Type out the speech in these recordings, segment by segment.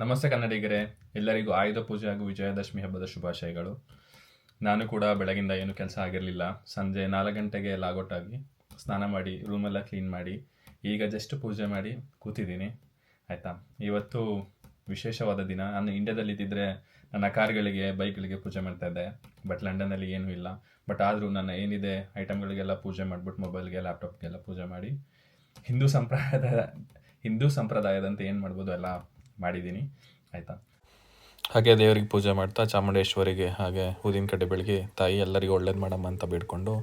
ನಮಸ್ತೆ ಕನ್ನಡಿಗರೇ, ಎಲ್ಲರಿಗೂ ಆಯುಧ ಪೂಜೆ ಹಾಗೂ ವಿಜಯದಶಮಿ ಹಬ್ಬದ ಶುಭಾಶಯಗಳು. ನಾನು ಕೂಡ ಬೆಳಗಿಂದ ಏನು ಕೆಲಸ ಆಗಿರಲಿಲ್ಲ. ಸಂಜೆ ನಾಲ್ಕು ಗಂಟೆಗೆ ಲಾಗೌಟ್ ಆಗಿ ಸ್ನಾನ ಮಾಡಿ ರೂಮೆಲ್ಲ ಕ್ಲೀನ್ ಮಾಡಿ, ಈಗ ಜಸ್ಟ್ ಪೂಜೆ ಮಾಡಿ ಕೂತಿದ್ದೀನಿ. ಆಯಿತಾ? ಇವತ್ತು ವಿಶೇಷವಾದ ದಿನ. ನಾನು ಇಂಡಿಯಾದಲ್ಲಿ ಇದ್ದಿದ್ರೆ ನನ್ನ ಕಾರ್ಗಳಿಗೆ ಬೈಕ್ಗಳಿಗೆ ಪೂಜೆ ಮಾಡ್ತಾ ಇದ್ದೆ. ಬಟ್ ಲಂಡನ್ನಲ್ಲಿ ಏನೂ ಇಲ್ಲ. ಬಟ್ ಆದರೂ ನನ್ನ ಏನಿದೆ ಐಟಮ್ಗಳಿಗೆಲ್ಲ ಪೂಜೆ ಮಾಡಿಬಿಟ್ಟು ಮೊಬೈಲ್ಗೆ ಲ್ಯಾಪ್ಟಾಪ್ಗೆಲ್ಲ ಪೂಜೆ ಮಾಡಿ, ಹಿಂದೂ ಸಂಪ್ರದಾಯದ, ಹಿಂದೂ ಸಂಪ್ರದಾಯದಂತೆ ಏನು ಮಾಡ್ಬೋದು ಎಲ್ಲ ಮಾಡಿದ್ದೀನಿ. ಆಯಿತಾ? ಹಾಗೆ ದೇವರಿಗೆ ಪೂಜೆ ಮಾಡ್ತಾ ಚಾಮುಂಡೇಶ್ವರಿಗೆ ಹಾಗೆ ಊದಿನ ಕಡೆ ಬೆಳಗ್ಗೆ ತಾಯಿ ಎಲ್ಲರಿಗೂ ಒಳ್ಳೇದು ಮಾಡಮ್ಮ ಅಂತ ಬೇಡ್ಕೊಂಡು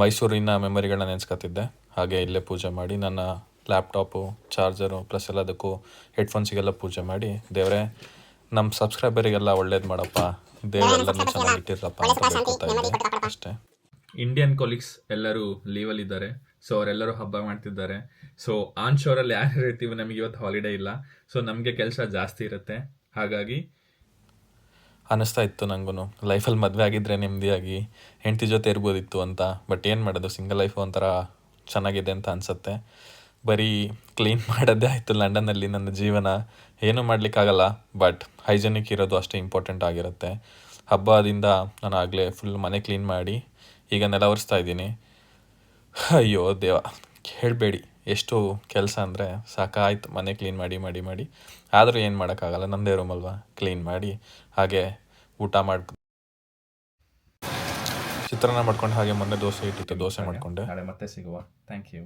ಮೈಸೂರಿನ ಮೆಮೊರಿಗಳನ್ನ ನೆನೆಸ್ಕೊತಿದ್ದೆ. ಹಾಗೆ ಇಲ್ಲೇ ಪೂಜೆ ಮಾಡಿ ನನ್ನ ಲ್ಯಾಪ್ಟಾಪು ಚಾರ್ಜರು ಪ್ಲಸ್ ಎಲ್ಲದಕ್ಕೂ ಹೆಡ್ಫೋನ್ಸಿಗೆಲ್ಲ ಪೂಜೆ ಮಾಡಿ ದೇವರೇ ನಮ್ಮ ಸಬ್ಸ್ಕ್ರೈಬರಿಗೆಲ್ಲ ಒಳ್ಳೇದು ಮಾಡಪ್ಪ. ದೇವರೆಲ್ಲರೂ ಚೆನ್ನಾಗಿ ಇಟ್ಟಿರಪ್ಪ ಅಂತ ಅಷ್ಟೇ. ಇಂಡಿಯನ್ ಕೊಲೀಗ್ಸ್ ಎಲ್ಲರೂ ಲೀವಲ್ಲಿ ಇದ್ದಾರೆ ಸೊ ಅವರೆಲ್ಲರೂ ಹಬ್ಬ ಮಾಡ್ತಿದ್ದಾರೆ. ಸೊ ಆನ್ ಶೋರಲ್ಲಿ ಯಾರು ಇರ್ತೀವಿ ನಮಗೆ ಇವತ್ತು ಹಾಲಿಡೇ ಇಲ್ಲ. ಸೊ ನಮಗೆ ಕೆಲಸ ಜಾಸ್ತಿ ಇರುತ್ತೆ. ಹಾಗಾಗಿ ಅನ್ನಿಸ್ತಾ ಇತ್ತು ನನಗೂ ಲೈಫಲ್ಲಿ ಮದುವೆ ಆಗಿದ್ದರೆ ನೆಮ್ಮದಿಯಾಗಿ, ಹೆಂಡತಿ ಜೊತೆ ಇರ್ಬೋದಿತ್ತು ಅಂತ. ಬಟ್ ಏನು ಮಾಡೋದು ಸಿಂಗಲ್ ಲೈಫ್ ಒಂಥರ ಚೆನ್ನಾಗಿದೆ ಅಂತ ಅನಿಸುತ್ತೆ. ಬರೀ ಕ್ಲೀನ್ ಮಾಡೋದೇ ಆಯಿತು ಲಂಡನ್ನಲ್ಲಿ ನನ್ನ ಜೀವನ. ಏನೂ ಮಾಡಲಿಕ್ಕಾಗಲ್ಲ ಬಟ್ ಹೈಜೆನಿಕ್ ಇರೋದು ಅಷ್ಟೇ ಇಂಪಾರ್ಟೆಂಟ್ ಆಗಿರುತ್ತೆ. ಹಬ್ಬದಿಂದ ನಾನು ಆಗಲೇ ಫುಲ್ ಮನೆ ಕ್ಲೀನ್ ಮಾಡಿ, ಈಗ ನೆಲವರಿಸ್ತಾ ಇದ್ದೀನಿ. ಅಯ್ಯೋ ದೇವ ಹೇಳಬೇಡಿ. ಎಷ್ಟು ಕೆಲಸ ಅಂದರೆ ಸಾಕಾಯ್ತು. ಮನೆ ಕ್ಲೀನ್ ಮಾಡಿ ಮಾಡಿ ಮಾಡಿ. ಆದರೂ ಏನು ಮಾಡೋಕ್ಕಾಗಲ್ಲ. ನಂದೇ ರೂಮ್ ಅಲ್ವಾ? ಕ್ಲೀನ್ ಮಾಡಿ ಹಾಗೆ ಊಟ ಮಾಡಿ ಚಿತ್ರಾನ್ನ ಮಾಡ್ಕೊಂಡು ಹಾಗೆ ಮೊನ್ನೆ ದೋಸೆ ಇಟ್ಟಿತ್ತು ದೋಸೆ ಮಾಡಿಕೊಂಡೆ. ನಾಳೆ ಮತ್ತೆ ಸಿಗುವ. Thank you